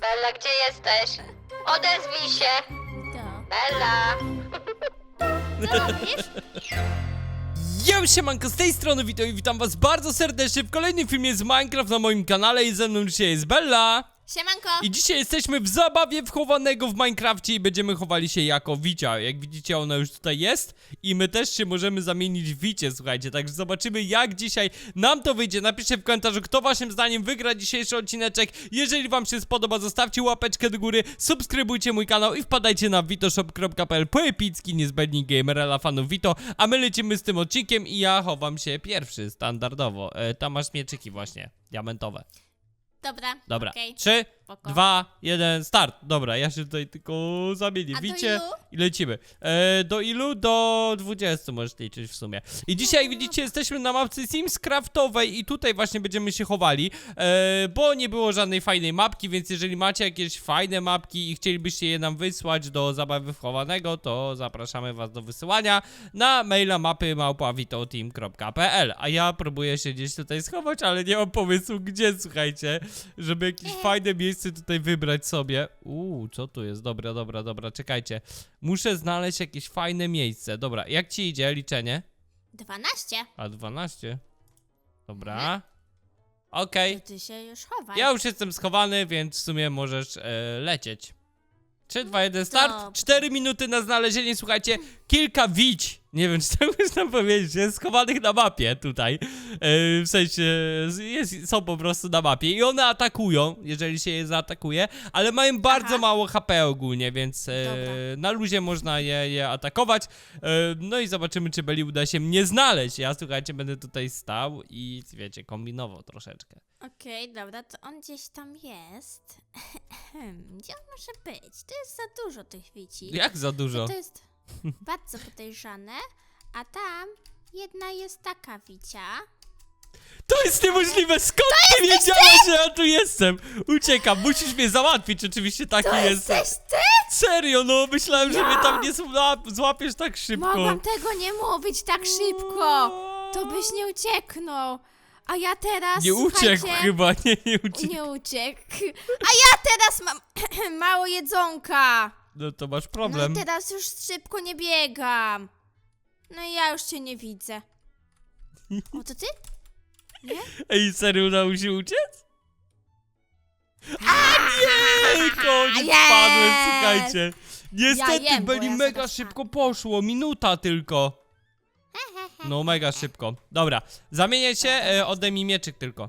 Bella, gdzie jesteś? Odezwij się! Bella! Co robisz? Yo, siemanko, z tej strony witam i witam was bardzo serdecznie w kolejnym filmie z Minecraft na moim kanale i ze mną dzisiaj jest Bella Siemanko! I dzisiaj jesteśmy w zabawie wchowanego w Minecrafcie i będziemy chowali się jako Wicia. Jak widzicie ona już tutaj jest i my też się możemy zamienić w Wicie, słuchajcie. Także zobaczymy jak dzisiaj nam to wyjdzie. Napiszcie w komentarzu kto waszym zdaniem wygra dzisiejszy odcineczek. Jeżeli wam się spodoba zostawcie łapeczkę do góry Subskrybujcie mój kanał i wpadajcie na vitoshop.pl Po epicki niezbędnik gamera dla fanów Vito A my lecimy z tym odcinkiem i ja chowam się pierwszy standardowo. E, Tam masz mieczyki właśnie, diamentowe Dobra. Dobra, okej. trzy, Spoko. dwa, jeden, start. Dobra, ja się tutaj tylko zamienię. A do Widzicie? ilu? I lecimy. E, do ilu? Do 20 możesz liczyć w sumie. I dzisiaj, jak widzicie, jesteśmy na mapce Sims Craftowej i tutaj właśnie będziemy się chowali, e, bo nie było żadnej fajnej mapki, więc jeżeli macie jakieś fajne mapki i chcielibyście je nam wysłać do zabawy wchowanego, to zapraszamy was do wysyłania na maila mapy małpawitoteam.pl A ja próbuję się gdzieś tutaj schować, ale nie mam pomysłu gdzie, słuchajcie, żeby jakieś fajne miejsce tutaj wybrać sobie. Uuu, co tu jest? Dobra, dobra, dobra, czekajcie. Muszę znaleźć jakieś fajne miejsce. Dobra, jak ci idzie liczenie? 12. A 12. Dobra. Okej. To ty się już chowaj. Ja już jestem schowany, więc w sumie możesz e, lecieć. 3, 2, 1, start. Dobra. 4 minuty na znalezienie, słuchajcie, kilka wić. Nie wiem, czy tak można powiedzieć, jest schowanych na mapie tutaj. E, w sensie, jest, są po prostu na mapie i one atakują, jeżeli się je zaatakuje, ale mają bardzo Aha. mało HP ogólnie, więc e, na luzie można je, je atakować. E, no i zobaczymy, czy Beli uda się mnie znaleźć. Ja, słuchajcie, będę tutaj stał i, wiecie, kombinował troszeczkę. Okej, dobra, to on gdzieś tam jest. Gdzie on może być? To jest za dużo tych wici. Jak za dużo? To jest bardzo podejrzane. A tam jedna jest taka wicia. To jest niemożliwe! Skąd ty wiedziałeś, że ja tu jestem? Uciekam, musisz mnie załatwić, oczywiście taki To jest. jesteś ty? Serio, no myślałem, że Ja! mnie tam nie złap- złapiesz tak szybko. Mogłam tego nie mówić tak szybko. To byś nie ucieknął. A ja teraz, Nie uciekł słuchajcie, chyba, nie, nie uciekł. Nie uciekł. A ja teraz mam mało jedzonka. No to masz No problem. i teraz już szybko nie biegam. No i ja już cię nie widzę. O, to ty? Ej, serio udało się uciec? A nie! Koniec, Jest! spadłem, słuchajcie. Niestety, jem, bo byli ja mega szybko poszło, minuta tylko. No mega szybko. Dobra, zamienię się, e, oddaj mi mieczyk tylko.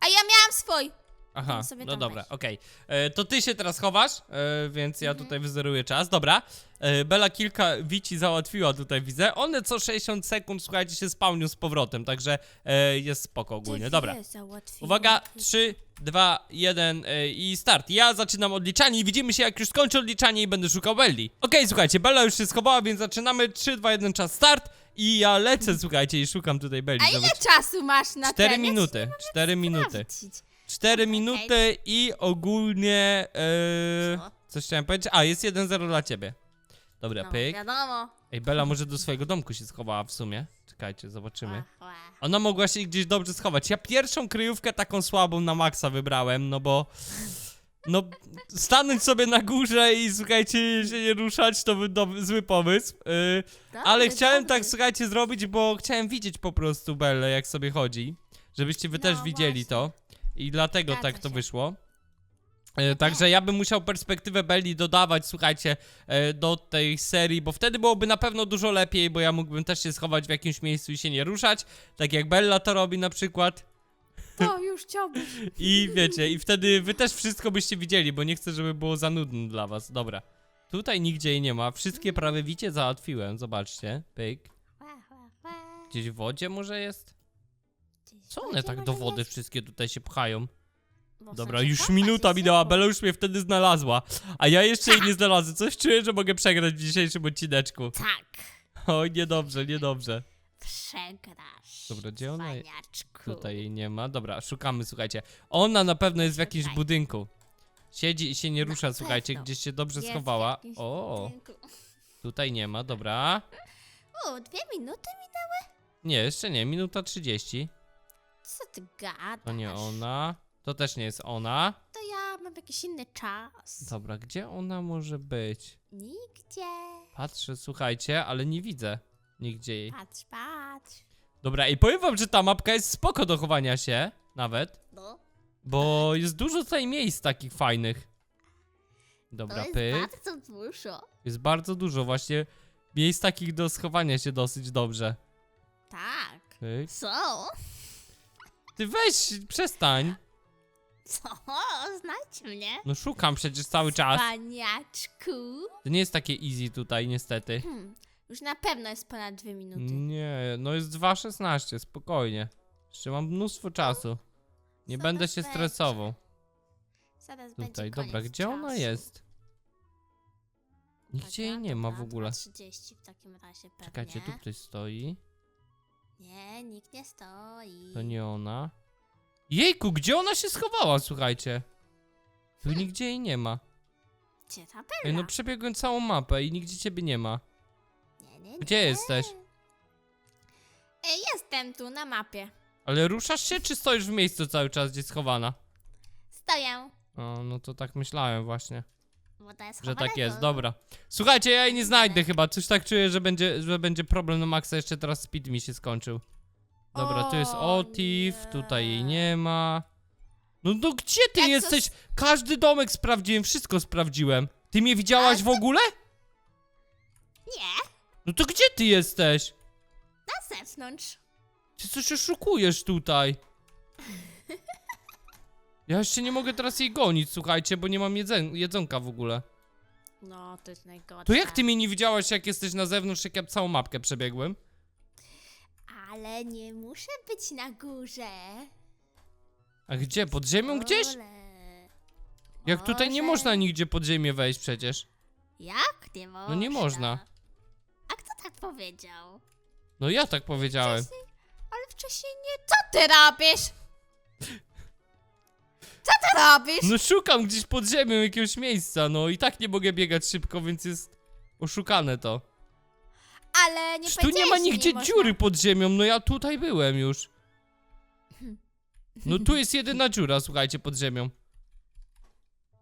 A ja miałam swój. Aha, sobie no tam dobra, weź. okej. E, To ty się teraz chowasz, e, więc ja Mhm. tutaj wyzeruję czas. Dobra. E, Bela kilka wici załatwiła tutaj, widzę. One co 60 sekund, słuchajcie, się spełnią z powrotem, także e, jest spoko ogólnie. Ty Dobra. wie. Uwaga, 3, 2, 1 e, i start. Ja zaczynam odliczanie i widzimy się jak już skończę odliczanie i będę szukał Belli. Okej, słuchajcie, Bella już się schowała, więc zaczynamy. 3, 2, 1, czas start. I ja lecę, słuchajcie, i szukam tutaj Belli. A ile Zobacz. czasu masz na 4 ten? Ja ci minuty, 4 minuty. sprawdzić. 4 minuty i ogólnie. E, Co? coś chciałem powiedzieć. A, jest 1-0 dla ciebie. Dobra, No, pyk. wiadomo. Ej, Bella może do swojego domku się schowała w sumie. Czekajcie, zobaczymy. Ona mogła się gdzieś dobrze schować. Ja pierwszą kryjówkę taką słabą na maksa wybrałem, no bo. No, stanąć sobie na górze i słuchajcie, się nie ruszać, to był dob- zły pomysł. Yy, ale Dobry, chciałem dobry. tak, słuchajcie, zrobić, bo chciałem widzieć po prostu Bellę, jak sobie chodzi. Żebyście wy No, też widzieli to. I dlatego Zgadza tak to się. wyszło. E, Także ja bym musiał perspektywę Belli dodawać, słuchajcie, e, do tej serii, bo wtedy byłoby na pewno dużo lepiej, bo ja mógłbym też się schować w jakimś miejscu i się nie ruszać, tak jak Bella to robi na przykład. To już chciałbym. I wiecie, i wtedy wy też wszystko byście widzieli, bo nie chcę, żeby było za nudne dla was. Dobra. Tutaj nigdzie jej nie ma. Wszystkie prawie wicie załatwiłem, zobaczcie. Pyk. Ła, ła, ła. Gdzieś w wodzie może jest? Co one tak do wody wszystkie tutaj się pchają? Bo Dobra, są już minuta minęła. Bella już mnie wtedy znalazła. A ja jeszcze jej nie znalazłem. Coś czuję, że mogę przegrać w dzisiejszym odcineczku. Tak. Oj, niedobrze, niedobrze. Przegrasz. Dobra, gdzie ona je- cwaniaczku. Tutaj jej nie ma. Dobra, szukamy, słuchajcie. Ona na pewno jest w jakimś Tutaj. budynku. Siedzi i się nie rusza, słuchajcie, pewno. gdzieś się dobrze Jest schowała. O, budynku. tutaj nie ma, dobra. O, dwie minuty minęły? Nie, jeszcze nie, minuta 30. Co ty gadasz? To nie ona. To też nie jest ona. To ja mam jakiś inny czas. Dobra, gdzie ona może być? Nigdzie. Patrzę, słuchajcie, ale nie widzę nigdzie jej. Patrz, patrz. Dobra, i powiem wam, że ta mapka jest spoko do chowania się, nawet. No, Bo jest dużo tutaj miejsc takich fajnych. to Dobra, jest pyk. bardzo dużo. Jest bardzo dużo właśnie miejsc takich do schowania się dosyć dobrze. Tak. Pyk. Co? Ty weź, przestań. Co? Znajdź mnie. No szukam przecież cały czas. Paniaczku. To nie jest takie easy tutaj, niestety. Hmm. Już na pewno jest ponad dwie minuty. Nie, no jest 2.16, spokojnie. Jeszcze mam mnóstwo czasu. Nie będę się będzie. stresował. Zaraz Tutaj, będzie dobra, gdzie ona czasu. jest? Nigdzie jej nie ma w dobra, ogóle. 2.30 w takim razie pewnie. Czekajcie, tu ktoś stoi. Nie, nikt nie stoi. To nie ona. Jejku, gdzie ona się schowała, słuchajcie? Tu nigdzie jej nie ma. Gdzie ta Ej, Bella? no przebiegłem całą mapę i nigdzie ciebie nie ma. nie, nie, nie. Gdzie jesteś? Ej, jestem tu na mapie. Ale ruszasz się, czy stoisz w miejscu cały czas, gdzie schowana? Stoję. O, no to tak myślałem właśnie, Bo to jest że tak jest, dobra. Słuchajcie, ja jej nie znajdę chyba, coś tak czuję, że będzie, że będzie problem na maksa, jeszcze teraz speed mi się skończył. Dobra, tu jest O Otif, nie. tutaj jej nie ma. No, no gdzie ty Jak to jesteś? Każdy domek sprawdziłem, wszystko sprawdziłem. Ty mnie widziałaś w ogóle? Nie, No to gdzie ty jesteś? na zewnątrz. Ty coś oszukujesz tutaj. Ja jeszcze nie mogę teraz jej gonić, słuchajcie, bo nie mam jedzen jedzonka w ogóle. No, to jest najgorsze. To jak ty mnie nie widziałaś, jak jesteś na zewnątrz, jak ja całą mapkę przebiegłem? Ale nie muszę być na górze. A gdzie? Pod ziemią gdzieś? Ole. Jak tutaj nie Może. można nigdzie pod ziemię wejść przecież. Jak nie można? No nie można. A kto tak powiedział? No ja tak powiedziałem. Wcześniej, ale wcześniej nie. Co ty robisz? Co ty robisz? No szukam gdzieś pod ziemią jakiegoś miejsca, no i tak nie mogę biegać szybko, więc jest oszukane to. Ale nie Czy tu nie ma powiedziałeś, że nigdzie można. dziury pod ziemią, no ja tutaj byłem już. No tu jest jedyna dziura, słuchajcie, pod ziemią.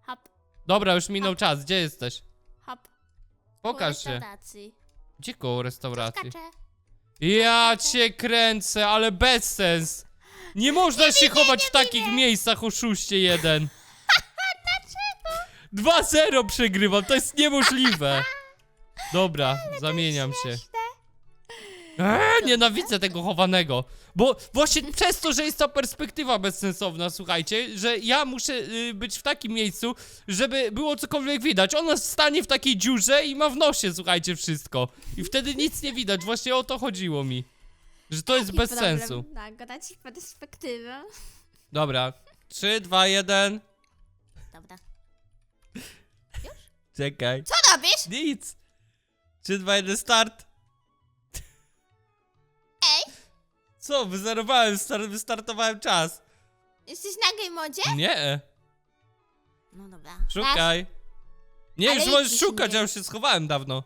Hop, Dobra, już minął czas, gdzie jesteś? hop. Pokaż Po się. Gdzie koło restauracji? Ja cię kręcę, ale bez sens. Nie można się chować w takich miejscach, oszuście jeden. Dlaczego? 2-0 przegrywam, to jest niemożliwe. Dobra, zamieniam się. Eee, nienawidzę tego chowanego. Bo właśnie przez to, że jest ta perspektywa bezsensowna, słuchajcie, że ja muszę y, być w takim miejscu, żeby było cokolwiek widać. Ona stanie w takiej dziurze i ma w nosie, słuchajcie, wszystko. I wtedy nic nie widać. Właśnie o to chodziło mi. Że to jest Jaki bez problem sensu. Nagrać perspektywę. Dobra. 3, 2, 1. Dobra. Czekaj. Co robisz? Nic. 3, 2, 1, start. Ej, Co? Wyzerowałem, star wystartowałem czas. jesteś na game modzie? Nie. No dobra. Szukaj. Nie, Ale już możesz szukać, nie. ja już się schowałem dawno.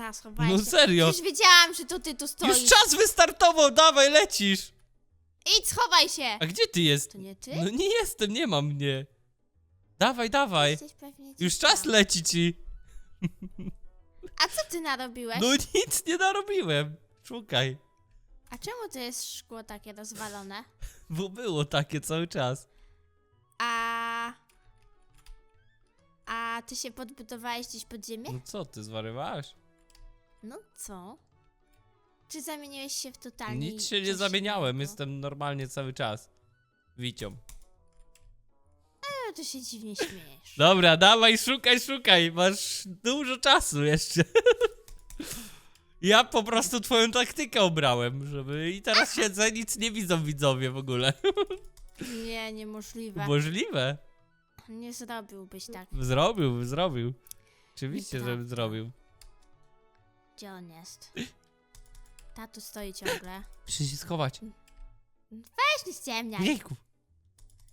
Ta, No się. serio. Już wiedziałam, że to ty tu stoisz. Już czas wystartował, dawaj, lecisz. Idź, schowaj się. A gdzie ty jest? To nie ty? No nie jestem, nie mam mnie. Dawaj, dawaj. Jesteś pewnie Już czas leci ci. A co ty narobiłeś? No nic nie narobiłem. Szukaj. A czemu to jest szkło takie rozwalone? Bo było takie cały czas. A... A ty się podbudowałeś gdzieś pod ziemię? No co, ty zwariowałaś? No co? Czy zamieniłeś się w totalnie Nic się nie zamieniałem, jestem normalnie cały czas. Wicią. No to się dziwnie śmiejesz. Dobra, dawaj, szukaj, szukaj. Masz dużo czasu jeszcze. Ja po prostu twoją taktykę obrałem, żeby i teraz siedzę, nic nie widzą widzowie w ogóle. Nie, niemożliwe. Możliwe. Nie zrobiłbyś tak. Zrobił, zrobił. Oczywiście, Nieprawda. żeby zrobił. Gdzie on jest? Tatu stoi ciągle. Muszę się schować. Weź nie ściemniaj. Jejku.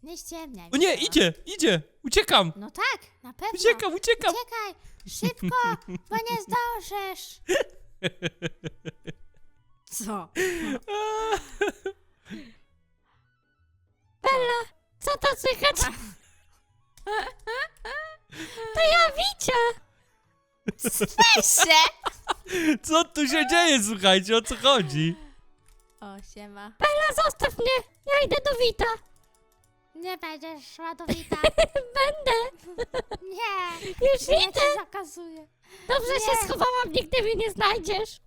Nie ściemniaj. O nie, no. idzie, idzie. Uciekam. No tak, na pewno. Uciekam, uciekam. Uciekaj, szybko, bo nie zdążysz. Co? Co to słychać? To ja Wicia! Weź się! Co tu się dzieje, słuchajcie, o co chodzi? O, siema. Bella, zostaw mnie! Ja idę do Wita! Nie będziesz szła do Wita. Będę! Nie, Już ja idę! cię zakazuję. Dobrze Nie. się schowałam, nigdy mnie nie znajdziesz!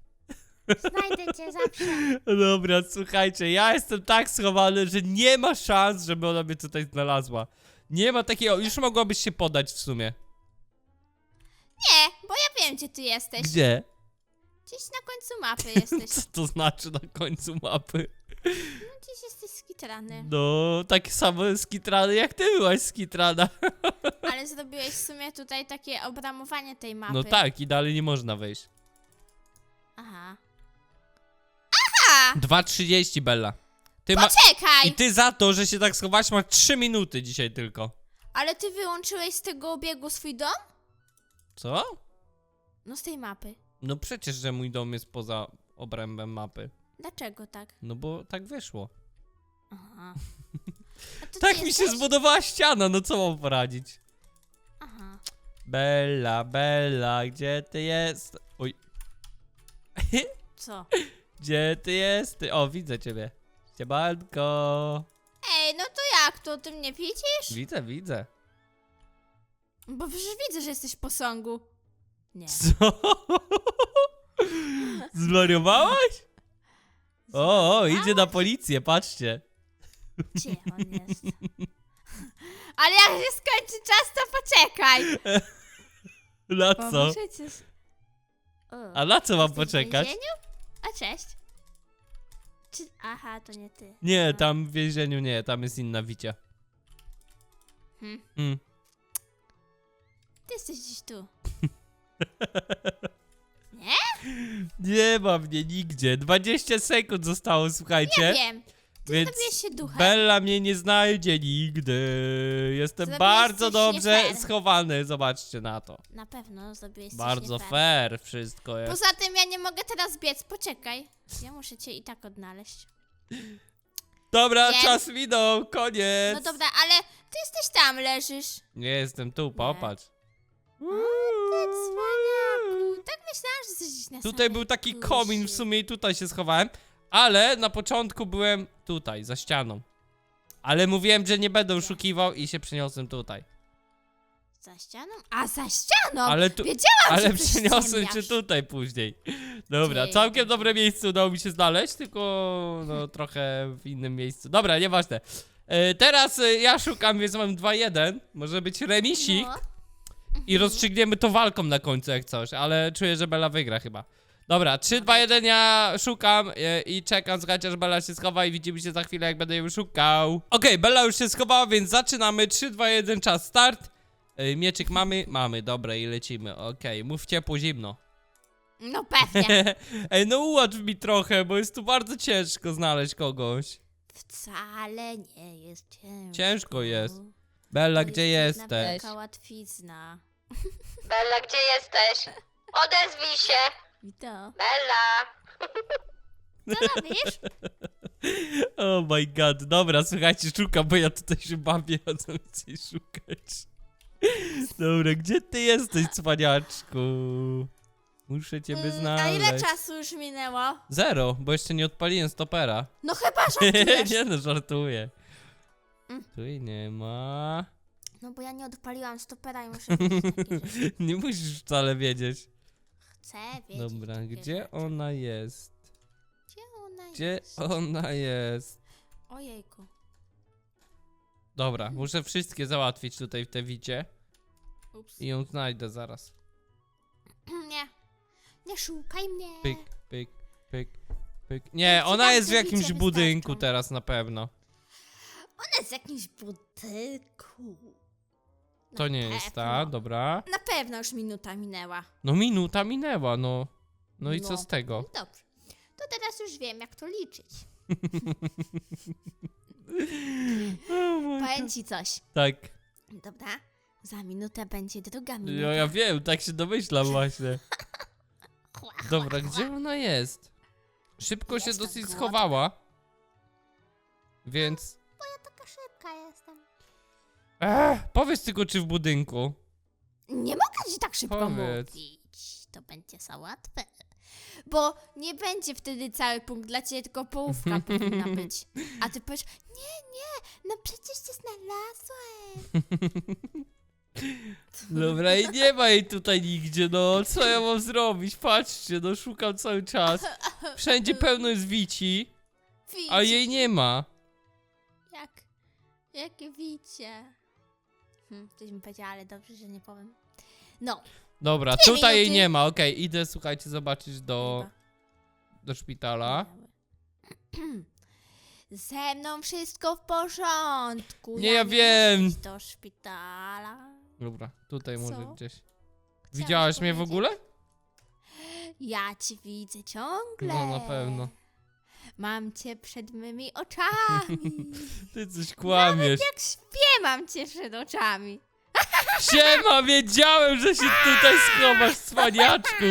Znajdę cię zawsze. Dobra, słuchajcie, ja jestem tak schowany, że nie ma szans, żeby ona mnie tutaj znalazła. Nie ma takiego, już mogłabyś się podać w sumie. Nie, bo ja wiem, gdzie ty jesteś. Gdzie? Gdzieś na końcu mapy jesteś. Co to znaczy na końcu mapy? No, gdzieś jesteś skitrany. No, takie samo skitrany jak ty byłaś skitrana. Ale zrobiłeś w sumie tutaj takie obramowanie tej mapy. No tak, i dalej nie można wejść. Aha. Aha! 2.30 Bella. Ty ma... I Poczekaj! ty za to, że się tak schowałaś masz 3 minuty dzisiaj tylko. Ale ty wyłączyłeś z tego obiegu swój dom? Co? No z tej mapy. No przecież, że mój dom jest poza obrębem mapy. Dlaczego tak? No bo tak wyszło. Aha. A to Tak ty mi się jesteś? zbudowała ściana, no co mam poradzić? Aha. Bella, Bella, gdzie ty jest? Oj, Co? gdzie ty jest? O, widzę ciebie. Siemanko. Ej, no to jak to? Ty mnie widzisz? Widzę, widzę. Bo przecież widzę, że jesteś w posągu. Nie. Co? Zwariowałaś? O, o, idzie na policję, patrzcie. Gdzie on jest? Ale jak się skończy czas, to poczekaj. Na Bo co? O, A na co mam jesteś w poczekać? więzieniu? A cześć. Czy... Aha, to nie ty. Nie, tam w więzieniu nie, tam jest inna Wicia. Hmm. Mm. Jesteś gdzieś tu. Nie ma mnie nigdzie. 20 sekund zostało, słuchajcie. Ja wiem. Ty Więc się. Bella mnie nie znajdzie nigdy. Jestem Zrobiłeś bardzo coś dobrze nie fair. schowany, zobaczcie na to. Na pewno zrobiłeś coś Bardzo nie fair. fair wszystko jest. Poza tym ja nie mogę teraz biec, poczekaj. Ja muszę cię i tak odnaleźć. Dobra, czas minął, koniec. No dobra, ale ty jesteś tam, leżysz. Nie jestem tu, popatrz. Ty cwaniaku. Tak myślałam, że jesteś na Tutaj samej był taki górze. komin w sumie i tutaj się schowałem, ale na początku byłem tutaj, za ścianą. Ale mówiłem, że nie będę oszukiwał i się przeniosłem tutaj. Za ścianą? A, za ścianą! Ale tu, Wiedziałam, ale że ty przeniosłem cię tutaj później. Dobra, całkiem dobre miejsce udało mi się znaleźć, tylko no trochę w innym miejscu. Dobra, nieważne. E, teraz e, ja szukam, więc mam 2-1. Może być remisik No. I rozstrzygniemy to walką na końcu jak coś, ale czuję, że Bella wygra chyba. Dobra, 3, 2, 1, ja szukam e, i czekam, słuchajcie, aż Bella się schowa i widzimy się za chwilę, jak będę ją szukał. Okej, Bella już się schowała, więc zaczynamy. 3, 2, 1, czas start. E, Mieczyk mamy? Mamy, dobra i lecimy. Okej, mów ciepło, zimno. No pewnie. Ej, no ułatw mi trochę, bo jest tu bardzo ciężko znaleźć kogoś. Wcale nie jest ciężko. Ciężko jest. Bella, gdzie jesteś? wielka łatwizna. Bella, gdzie jesteś? Odezwij się! To. Bella! Co robisz? Oh my god, dobra, słuchajcie, szukam, bo ja tutaj się bawię, a co więcej szukać. Dobra, gdzie ty jesteś, cwaniaczku? Muszę ciebie Mm, A znaleźć. ile czasu już minęło? Zero, bo jeszcze nie odpaliłem stopera. No chyba żartujesz. nie no, żartuję. Mm. Tu jej nie ma. No bo ja nie odpaliłam stopera i muszę wiedzieć takie rzeczy. Nie musisz wcale wiedzieć. Chcę wiedzieć Dobra, takie gdzie rzeczy. ona jest? Gdzie ona Gdzie jest? ona jest? Ojejku. Dobra, muszę wszystkie załatwić tutaj w te wicie Ups. i ją znajdę zaraz. Nie. Nie szukaj mnie. Pyk, pyk, pyk, pyk. Nie, ci ona tam jest w te jakimś budynku wystarczą. teraz na pewno. Ona jest w jakimś budynku. Na To nie jest ta, pewno. dobra. Na pewno już minuta minęła. No minuta minęła, no. No i co No. z tego? Dobrze. To teraz już wiem, jak to liczyć. Powiem ci coś. Tak, Dobra? Za minutę będzie druga minuta. ja wiem, tak się domyślam właśnie. Chła, chła, Dobra, chła. gdzie ona jest? Szybko się Jestem dosyć głodna. schowała. Więc Powiedz tylko, czy w budynku. Nie mogę ci tak szybko Powiedz. mówić. To będzie za łatwe. Bo nie będzie wtedy cały punkt dla ciebie, tylko połówka powinna być. A ty powiesz, nie, nie, no przecież cię znalazłem. Dobra, i nie ma jej tutaj nigdzie, no. Co ja mam zrobić? Patrzcie, no szukam cały czas. Wszędzie pełno jest wici, a jej nie ma. Jak, jak wicie. Hmm, ktoś mi powiedział, ale dobrze, że nie powiem. No. Dobra, Dwie tutaj jej minuty. nie ma, okej, idę, słuchajcie, zobaczyć do, chyba. do szpitala. Ze mną wszystko w porządku. Nie, ja muszę wiem. iść do szpitala. Dobra, tutaj Co? może gdzieś. Widziałaś mnie w powiedzieć? ogóle? Ja ci widzę ciągle. No, na pewno. Mam cię przed mymi oczami. Ty coś kłamiesz. Jak śpię, mam cię przed oczami. Siema, wiedziałem, że się tutaj schowasz, cwaniaczku.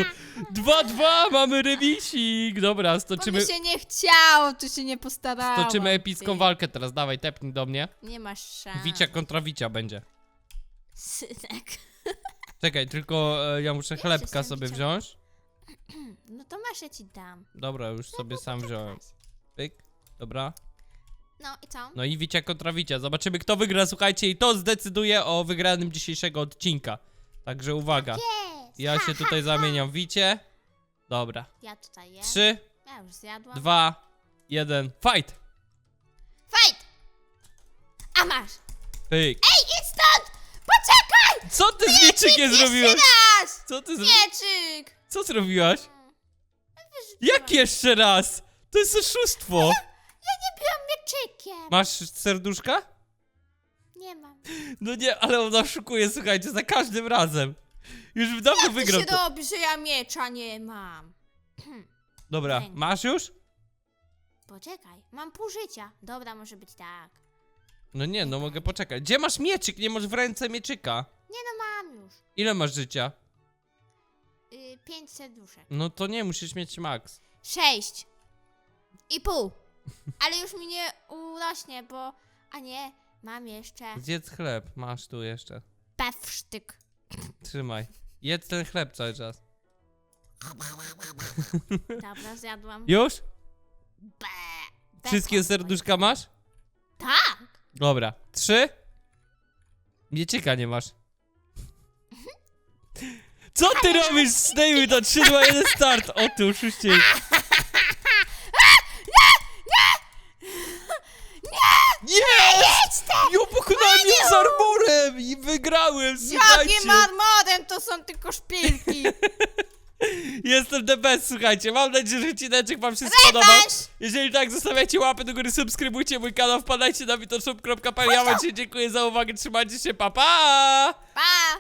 2-2, mamy remisik. Dobra, Bo stoczymy, mi się nie chciało, tu się nie postarałam. stoczymy epicką ty. walkę teraz. Dawaj, tepnij do mnie. Nie masz szans. Wicia kontra Wicia będzie. Synek. Czekaj, tylko e, ja muszę chlebka jestem sobie wziąć. No to masz, ja ci dam. Dobra, już sobie sam wziąłem. Pyk, dobra. No i co? No i Wicia kontra Wicia. Zobaczymy, kto wygra, słuchajcie, i to zdecyduje o wygranym dzisiejszego odcinka. Także uwaga. Jest. Ja się tutaj zamieniam w Wicie. Dobra. Ja tutaj jem. Trzy, Ja już zjadłam. dwa, jeden, fight! Fight! A masz! Pyk. Ej, idź stąd! Poczekaj! Co ty z Wieczykiem zrobiłaś? raz! Co ty zro... Mieczyk! Co zrobiłaś? Wyrzuciłam. Jak jeszcze raz? To jest oszustwo. Ja nie byłam mieczykiem. Masz serduszka? Nie mam. No nie, ale on oszukuje, słuchajcie, za każdym razem. Już dawno Jak wygrał. się To... robi, że ja miecza nie mam? Dobra, Dzięki. masz już? Poczekaj, mam pół życia. Dobra, może być tak. No nie, no mogę poczekać. Gdzie masz mieczyk? Nie masz w ręce mieczyka. Nie no, mam już. Ile masz życia? Yy, pięć serduszek. No to nie, musisz mieć max. Sześć. I pół. Ale już mi nie urośnie, bo... A nie, mam jeszcze Zjedz chleb, masz tu jeszcze. pewsztyk. Trzymaj. Jedz ten chleb cały czas. Dobra, zjadłam. Już? Be. Wszystkie serduszka masz? Tak. Dobra. Trzy? Mieczyka nie masz. Co ty robisz? Zdejmuj to 3, 2, 1, start! O ty oszuście. Nie! Nie! Ja ją z armorem i wygrałem, słuchajcie! Jakim marmorem to są tylko szpilki. Jestem the best, słuchajcie. Mam nadzieję, że odcineczek wam się spodobał. Jeżeli tak, zostawiajcie łapy do góry, subskrybujcie mój kanał, wpadajcie na witoshop.pl. Ja wam się dziękuję za uwagę, trzymajcie się, pa pa! Pa!